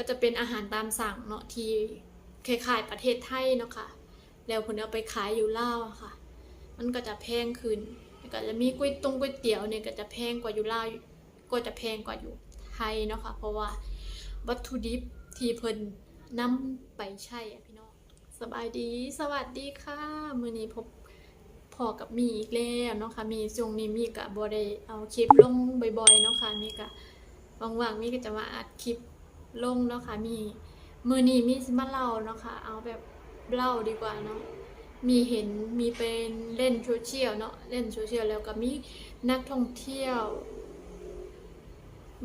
ก็จะเป็นอาหารตามสั่งเนาะที่คล้ายๆประเทศไทยเนาะค่ะ แล้วผลเอาไปขายอยู่ลาวะค่ะ มันก็จะแพงขึ้นแล้วก็จะมีก๋วยตงก๋วยเตี๋ยวเนี่ยก็จะแพงกว่าอยู่ลาวก็จะแพงกว่าอยู่ไทยเนาะค่ะ เพราะว่าวัตถุดิบที่เพิ่นนำไปใช้อะพี่น้อง สบายดี สวัสดีค่ะมื้อนี้พบพอกับมีอีกแล้วเนาะค่ะ มีช่วงนี้มีก็บ่ได้เอาคลิปลงบ่อยๆเนาะค่ะ มีก็ว่างๆมีก็จะมาอัดคลิป ลงเนาะค่ะมีมื้อนี้มีสิมาเล่าเนาะค่ะเอาแบบเล่าดีกว่าเนาะมีเห็นมีเป็นเล่นโซเชียลเนาะเล่นโซเชียลแล้วก็มีนักท่องเที่ยว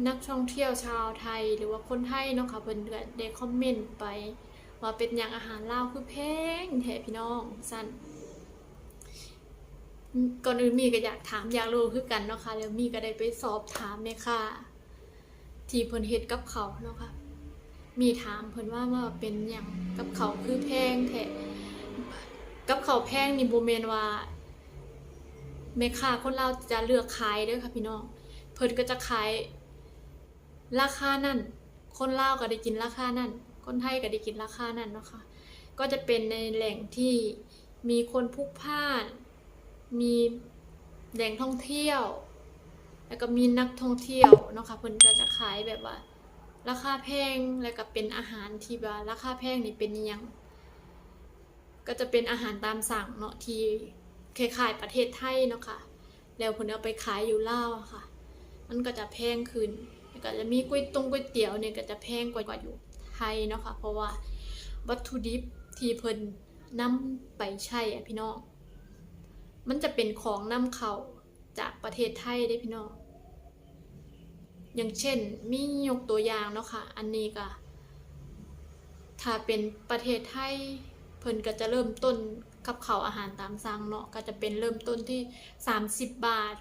นักท่องเที่ยวชาวไทยหรือว่าคนไทยเนาะค่ะเพิ่นก็ได้คอมเมนต์ไป ว่าเป็นอย่างอาหารลาวคือแพงแท้พี่น้องสั้นก่อนอื่นมีก็อยากถามอยากรู้คือกันเนาะค่ะแล้วมีก็ได้ไปสอบถามแม่ค่ะ ที่เพิ่นเฮ็ดกับเขาเนาะค่ะ มีถามเพิ่นว่าว่าเป็นอย่างกับเขาคือแพงแท้กับเขาแพงนี่บ่แม่นว่าแม่ค้าคนเลาจะเลือกขายเด้อค่ะพี่น้อง เพิ่นก็จะขายราคานั่น คนลาวก็ได้กินราคานั่น คนไทยก็ได้กินราคานั่นเนาะค่ะ ก็จะเป็นในแหล่งที่มีคนพลุกพล่าน มีแหล่งท่องเที่ยว แล้วก็มีนักท่องเที่ยวเนาะค่ะเพิ่นก็จะขายแบบว่า ราคาแพงแล้วก็เป็นอาหารที่ว่าราคาแพงนี่เป็นยังก็จะเป็นอาหารตามสั่งเนาะที่คล้ายๆประเทศไทยเนาะค่ะแล้วเพิ่นเอาไปขายอยู่ลาวะค่ะ มันก็จะแพงขึ้นแล้วก็จะมีก๋วยตงก๋วยเตี๋ยวเนี่ยก็จะแพงกว่าอยู่ไทยเนาะค่ะเพราะว่าวัตถุดิบที่เพิ่นนำไปใช้อะพี่น้อง มันจะเป็นของนำเข้า จากประเทศไทยได้พี่น้อง อย่างเช่นมียกตัวอย่างเนาะค่ะ อันนี้ก็ถ้าเป็นประเทศไทยเพิ่นก็จะเริ่มต้นกับเขาวอาหารตามสั่งเนาะก็จะเป็นเริ่มต้นที่ 30 บาท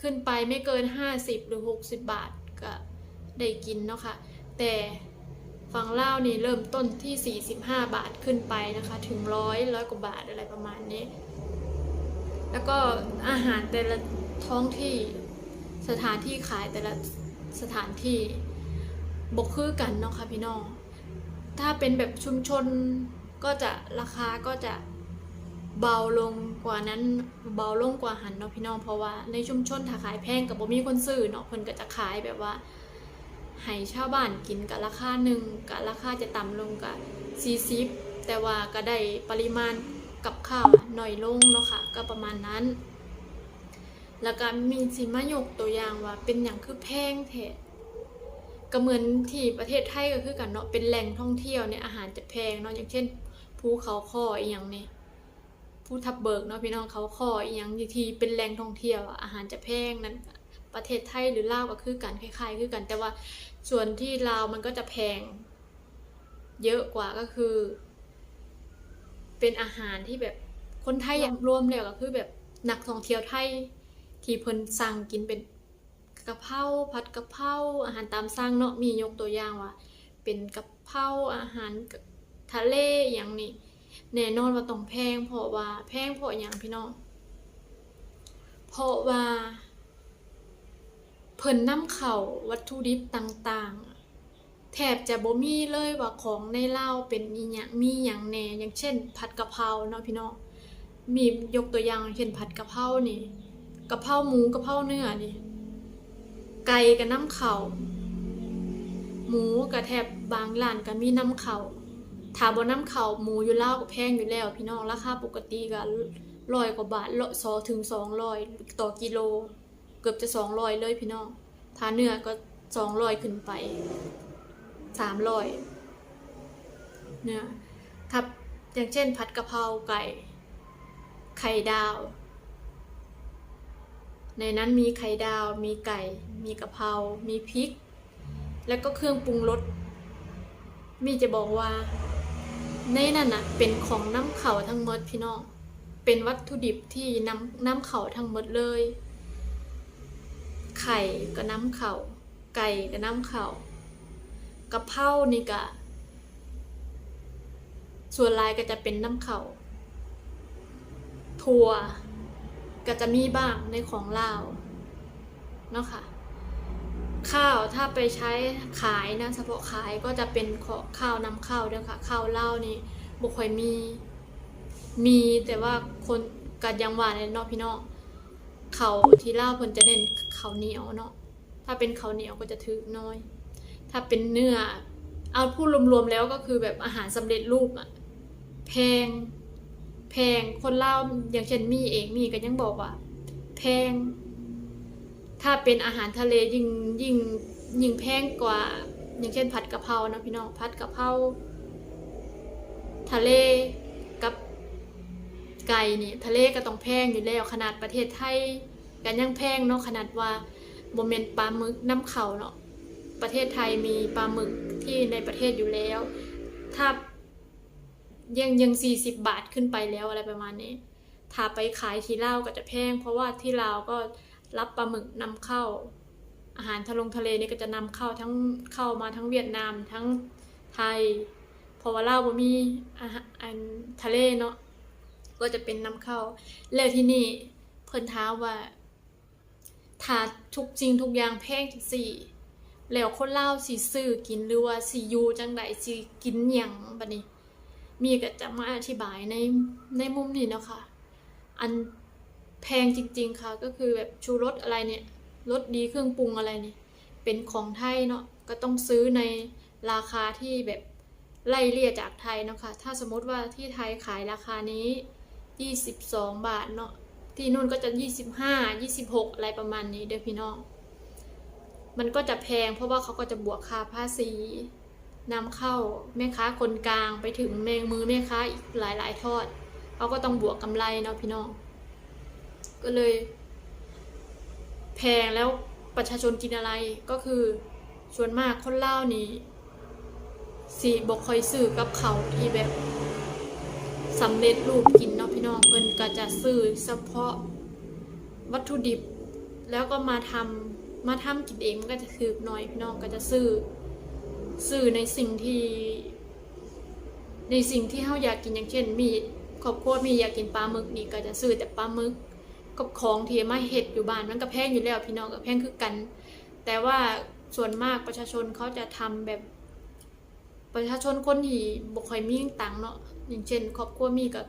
ขึ้นไปไม่เกิน 50 หรือ 60 บาทก็ได้กินเนาะค่ะ แต่ฝั่งลานี่เริ่มต้นที่ 45 บาทขึ้นไปนะคะ ถึงร้อยร้อยกว่าบาทอะไรประมาณนี้ แล้วก็อาหารแต่ละท้องที่สถานที่ขายแต่ละสถานที่บกคือกันเนาะค่ะพี่น้อง ถ้าเป็นแบบชุมชนก็จะราคาก็จะเบาลงกว่านั้นเบาลงกว่าหันเนาะพี่น้องเพราะว่าในชุมชนถ้าขายแพงกับบ่มีคนซื้อเนาะเพิ่นก็จะขายแบบว่าให้ชาวบ้านกินกับราคาหนึ่งกับราคาจะต่ำลงกับ40แต่ว่าก็ได้ปริมาณ กับข้าวหน่อยลงเนาะค่ะก็ประมาณนั้น แล้วก็มีสิมายกตัวอย่างว่าเป็นอย่างคือแพงแท้ก็เหมือนที่ประเทศไทยก็คือกันเนาะเป็นแหล่งท่องเที่ยวเนี่ยอาหารจะแพงเนาะอย่างเช่นภูเขาคออีหยังเนี่ยภูทับเบิกเนาะพี่น้องเขาคออีหยังที่เป็นแหล่งท่องเที่ยวอะอาหารจะแพงนั้นประเทศไทยหรือลาวก็คือกันคล้ายๆ คือกันแต่ว่าส่วนที่ลาวมันก็จะแพง เยอะกว่าก็คือ เป็นอาหารที่แบบคนไทยอย่างรวมแล้วก็คือแบบนักท่องเที่ยวไทย ที่เพิ่นสั่งกินเป็นกะเพราผัดกะเพราอาหารตามสั่งเนาะมียกตัวอย่างว่า เป็นกะเพราอาหารทะเลอย่างนี้แน่นอนว่าต้องแพงเพราะว่าแพงเพราะอย่างพี่น้องเพราะว่าเพิ่นนำเข้าวัตถุดิบต่างๆ แทบจะบ่มีเลยว่าของในเล่าเป็นอีหยังมีหยังแหน่อย่างเช่น ผัดกะเพราเนาะพี่น้องมียกตัวอย่างเช่นผัดกะเพรานี่กะเพราหมูกะเพราเนื้อนี่ไก่กับน้ำเข่าหมูกับแทบบางร้านก็มีน้ำเข่าถาบน้ำเข่าหมูอยู่แล้วก็แพงอยู่แล้ว พี่น้องราคาปกติก็ร้อยกว่าบาทสอถึงสองร้อยต่อกิโล เกือบจะสองร้อยเลยพี่น้องถ้าเนื้อก็สองร้อยขึ้นไป สามร้อยเนื้อถ้าอย่างเช่นผัดกะเพราไก่ ไข่ดาว ในนั้นมีไข่ดาว มีไก่ มีกะเพรา มีพริก แล้วก็เครื่องปรุงรส มีจะบอกว่า ในนั้นน่ะเป็นของน้ำเข่าทั้งหมดพี่น้อง เป็นวัตถุดิบที่น้ำน้ำเข่าทั้งหมดเลย ไข่ก็น้ำเข่า ไก่ก็น้ำเข่า กะเพรานี่ก็ส่วนลายก็จะเป็นน้ำเข่าถั่วก็จะมีบ้างในของลาวเนาะค่ะ ข้าวถ้าไปใช้ขายนะเฉพาะขายก็จะเป็นข,ข้าวนำเข้าเด้อค่ะข้าวเล่านี่บ่ค่อยมีมีแต่ว่าคนกัดยังหวานเลยเนาะพี่น้องเขาที่เล่าวเพิ่นจะเน้นเขาเหนียวเนาะถ้าเป็นเขาเหนียวก็จะถือน้อย ถ้าเป็นเนื้อ เอาพูดรวมๆแล้วก็คือแบบอาหารสำเร็จรูปอะแพง แพงคนเล่าอย่างเช่นมีเองมีก็ยังบอกว่า แพง ถ้าเป็นอาหารทะเลยิ่งยิ่งยิ่งแพงกว่า อย่างเช่นผัดกะเพรานะพี่น้องผัดกะเพราทะเลกับไก่นี่ทะเลก็ต้องแพงอยู่แล้วขนาดประเทศไทยกันยังแพงเนาะขนาดว่าโมเมนปลาหมึกน้ำเขาเนาะ ประเทศไทยมีปลาหมึกที่ในประเทศอยู่แล้ว ถ้ายังยังสี่สิบบาทขึ้นไปแล้วอะไรประมาณนี้ ถ้าไปขายที่ลาวก็จะแพง เพราะว่าที่ลาวก็รับปลาหมึกนำเข้า อาหารทะลงทะเลนี่ก็จะนำเข้าทั้งเข้ามาทั้งเวียดนามทั้งไทย เพราะว่าลาวบ่มีอาหารทะเลเนาะ ก็จะเป็นนำเข้า แล้วที่นี่เพิ่นท้าว่าถ้าทุกจริงทุกอย่างแพงจังซี่ แล้วคนเล่าสิซื้อกินหรือว่าสิอยู่จังไดสิกินหยังบัดนี้ มีก็จะมาอธิบายในในมุมนี้เนาะค่ะ อันแพงจริง ๆค่ะ ก็คือแบบชูรสอะไรเนี่ยรสดีเครื่องปรุงอะไรเนี่ย เป็นของไทยเนาะก็ต้องซื้อในราคาที่แบบไล่เลี่ยจากไทยเนาะค่ะ ถ้าสมมติว่าที่ไทยขายราคานี้ 22 บาทเนาะที่นู่นก็จะ 25 26 อะไรประมาณนี้เด้อพี่น้อง มันก็จะแพงเพราะว่าเขาก็จะบวกค่าภาษีนำเข้าแม่ค้าคนกลางไปถึงแมงมือแม่ค้าอีกหลาย ๆ ทอดเขาก็ต้องบวกกำไรเนาะพี่น้อง ก็เลย แพงแล้วประชาชนกินอะไรก็คือส่วนมากคนเล่านี่สีบกคอยซื้อกับเขาที่แบบสำเร็จรูปกินเนาะพี่น้องเพิ่นก็จะซื้อเฉพาะวัตถุดิบ แล้วก็มาทำ มาทำกินเองมันก็จะถือหน่อยพี่น้องก็จะซื้อซื้อในสิ่งที่ ในสิ่งที่เฮาอยากกินอย่างเช่น มีครอบครัวมีอยากกินปลาหมึกนี่ก็จะซื้อแต่ปลาหมึกกับของที่มาเห็ดอยู่บ้านมันก็แพงอยู่แล้วพี่น้องก็แพงคือกัน แต่ว่าส่วนมากประชาชนเขาจะทำแบบประชาชนคนที่บ่ค่อยมีตังค์เนาะอย่างเช่น ครอบครัวมีก็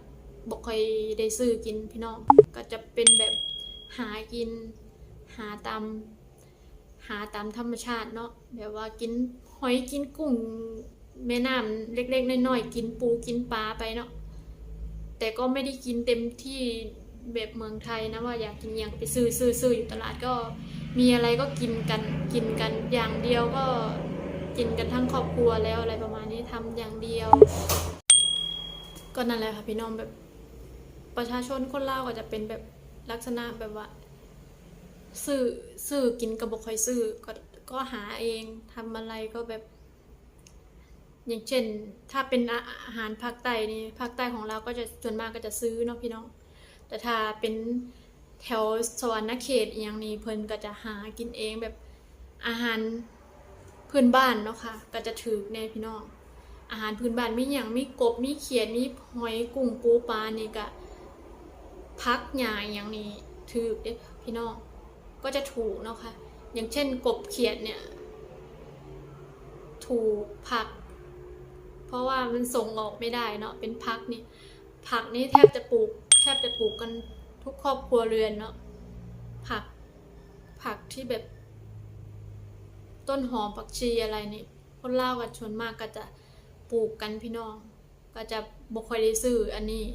บ่ค่อยได้ซื้อกินพี่น้องก็จะเป็นแบบหากินหาตาม หาตามธรรมชาติเนาะแบบว่ากินหอยกินกุ้งแม่น้ำเล็ก ๆน้อยๆกินปูกินปลาไปเนาะแต่ก็ไม่ได้กินเต็มที่แบบเมืองไทยนะว่าอยากกินอย่างไปซื้อซื้อซื้ออยู่ตลาดก็มีอะไรก็กินกันกินกันอย่างเดียวก็กินกันทั้งครอบครัวแล้วอะไรประมาณนี้ทำอย่างเดียว ก็นั่นแหละค่ะพี่น้องแบบประชาชนคนเลาก็จะเป็นแบบลักษณะแบบว่า ซื้อซื้อกินกับบค่อยซื้อก็ก็หาเองทำอะไรก็แบบ อย่างเช่น ถ้าเป็นอาหารภาคใต้นี่ภาคใต้ของเราก็จะส่วนมากก็จะซื้อเนาะพี่น้อง แต่ถ้าเป็นแถวสวรรณเขตอย่างนี้เพิ่นก็จะหากินเองแบบอาหารพื้นบ้านเนาะค่ะ ก็จะถือแน่พี่น้อง อาหารพื้นบ้านมีอย่างมีกบมีเขียดมีหอยกุ้งปูปลานี่ก็พักหญ้าอย่างนี้ถือเด้พี่น้อง ก็จะถูกเนาะค่ะอย่างเช่นกบเขียดเนี่ย ถูกผัก เพราะว่ามันส่งออกไม่ได้เนาะเป็นพักนี่ผักนี่แทบจะปลูกแทบจะปลูกกันทุกครอบครัวเรือนเนาะผักผักที่แบบต้นหอมผักชีอะไรนี่คนเล่ากับชนมากก็จะปลูกกันพี่น้อง ก็จะบ่ค่อยได้ซื้ออันนี้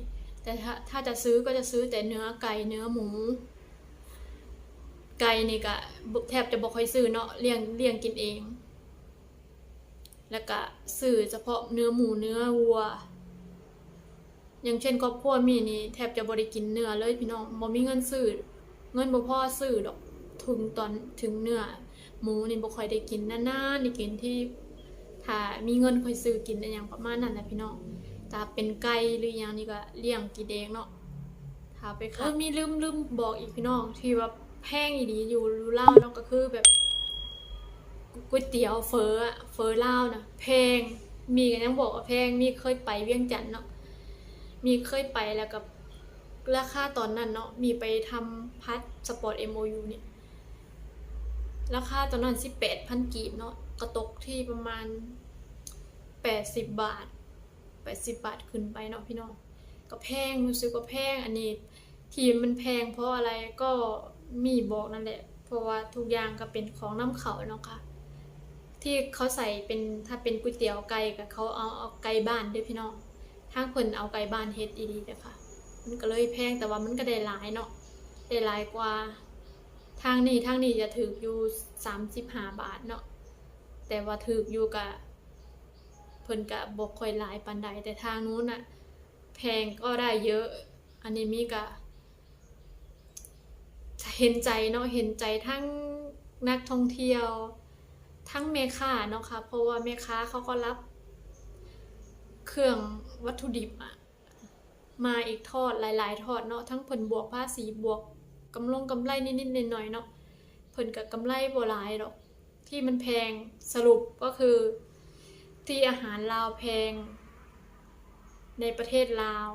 แต่ถ้าถ้าจะซื้อก็จะซื้อแต่เนื้อไก่เนื้อหมู ไก่นี่ก็แทบจะบ่ค่อยซื้อเนาะเลี้ยงเลี้ยงกินเอง แล้วก็ซื้อเฉพาะเนื้อหมูเนื้อวัว อย่างเช่นครอบครัวมีนี่แทบจะบ่ได้กินเนื้อเลยพี่น้องบ่มีเงินซื้อเงินบ่พอซื้อดอกถึงตอนถึงเนื้อหมูนี่บ่ค่อยได้กินนานๆนี่กินที่ถ้ามีเงินค่อยซื้อกินอย่างประมาณนั้นแหละพี่น้องถ้าเป็นไก่หรืออย่างนี่ก็เลี้ยงกินเองเนาะถ้าไปขายเออมีลืมลืมบอกอีกพี่น้องที่ว่า แพงอีหลีอยู่รู้เล่าเนาะก็คือแบบก๋วยเตี๋ยวเฟออะเฟอเล่านะแพงมีกันยังบอกว่าแพงมีเคยไปเวียงจันทน์เนาะมีเคยไปแล้วกับราคาตอนนั้นเนาะมีไปทำพัดสปอร์ต MOU เนี่ยราคาตอนนั้นสิบแปดพันกีบเนาะก็ตกที่ประมาณแปดสิบบาทแปดสิบบาทขึ้นไปเนาะพี่น้องก็แพงรู้สึกว่าแพงอันนี้ที่มันแพงเพราะอะไรก็ มีบอกนั่นแหละ เพราะว่าทุกอย่างก็เป็นของน้ำเขาเนาะค่ะ ที่เขาใส่เป็นถ้าเป็นก๋วยเตี๋ยวไก่กับเขาเอาเอาไก่บ้านด้วยพี่น้องทางเพิ่นเอาไก่บ้านเฮ็ดอีดีเด้อค่ะมันก็เลยแพงแต่ว่ามันก็ได้หลายเนาะได้หลายกว่า ทางนี้ทางนี้จะถืออยู่สามสิบห้าบาทเนาะแต่ว่าถืออยู่กับเพิ่นกะบบกคอยหลายปันใดแต่ทางนู้นอะแพงก็ได้เยอะ อันนี้มีกะ เห็นใจเนาะเห็นใจทั้งนักท่องเที่ยว ทั้งแม่ค้าเนาะค่ะเพราะว่าแม่ค้าเขาก็รับ เครื่องวัตถุดิบอะมาอีกทอดหลาย ๆ ทอดเนาะทั้งเพิ่นบวกภาษีบวกกำลงกำไรนิดๆหน่อยๆเนาะเพิ่นกับกำไรบ่หลายดอกที่มันแพงสรุปก็คือ ที่อาหารลาวแพง ในประเทศลาว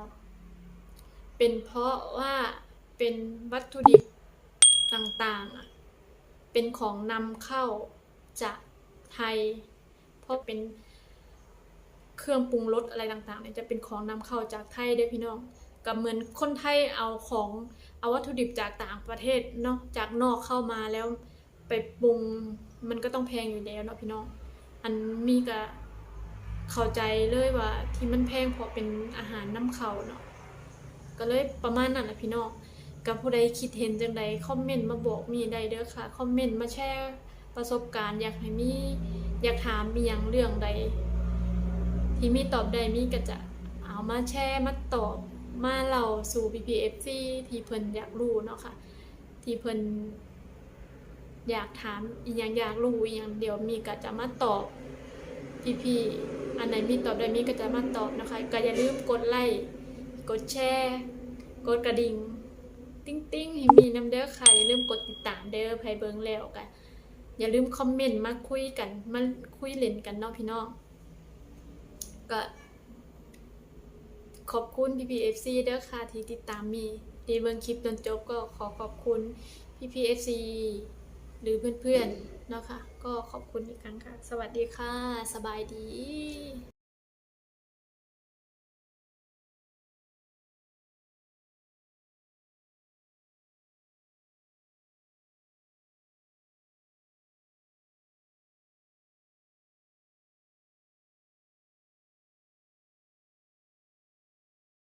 เป็นเพราะว่าเป็นวัตถุดิบ ต่างๆอะเป็นของนำเข้าจากไทย เพราะเป็นเครื่องปรุงรสอะไรต่างๆเนี่ยจะเป็นของนำเข้าจากไทยเด้พี่น้องก็เหมือนคนไทยเอาของเอาวัตถุดิบจากต่างประเทศเนาะจากนอกเข้ามาแล้วไปปรุงมันก็ต้องแพงอยู่แล้วเนาะพี่น้อง อันมีก็เข้าใจเลยว่าที่มันแพงเพราะเป็นอาหารนำเข้าเนาะก็เลยประมาณนั้นแหละพี่น้อง กับผู้ใดคิดเห็นจังใดคอมเมนต์มาบอกมีได้เด้อค่ะคอมเมนต์มาแชร์ประสบการณ์อยากให้มีอยากถามมีหยังเรื่องใด ที่มีตอบได้มีก็จะเอามาแชร์มาตอบมาเล่าสู่ PPFC ที่เพิ่นอยากรู้เนาะค่ะ ที่เพิ่นอยากถามอีหยังอยากรู้อีหยังเดียวมีก็จะมาตอบพี่ๆอันไหนมีตอบได้มีก็จะมาตอบนะคะ ก็อย่าลืมกดไลค์กดแชร์ กดกระดิ่ง ติ้งติ้งให้มีน้ำเด้อค่ะ อย่าลืมกดติดตามเด้อไผเบิงแล้วกัน อย่าลืมคอมเมนต์มาคุยกันมาคุยเล่นกันเนาะพี่น้องก็ขอบคุณ PPFC เด้อค่ะที่ติดตามมีดีเบิงคลิปจนจบก็ขอขอบคุณ PPFC หรือเพื่อนๆเนาะค่ะ ก็ขอบคุณอีกครั้งค่ะ สวัสดีค่ะ สบายดี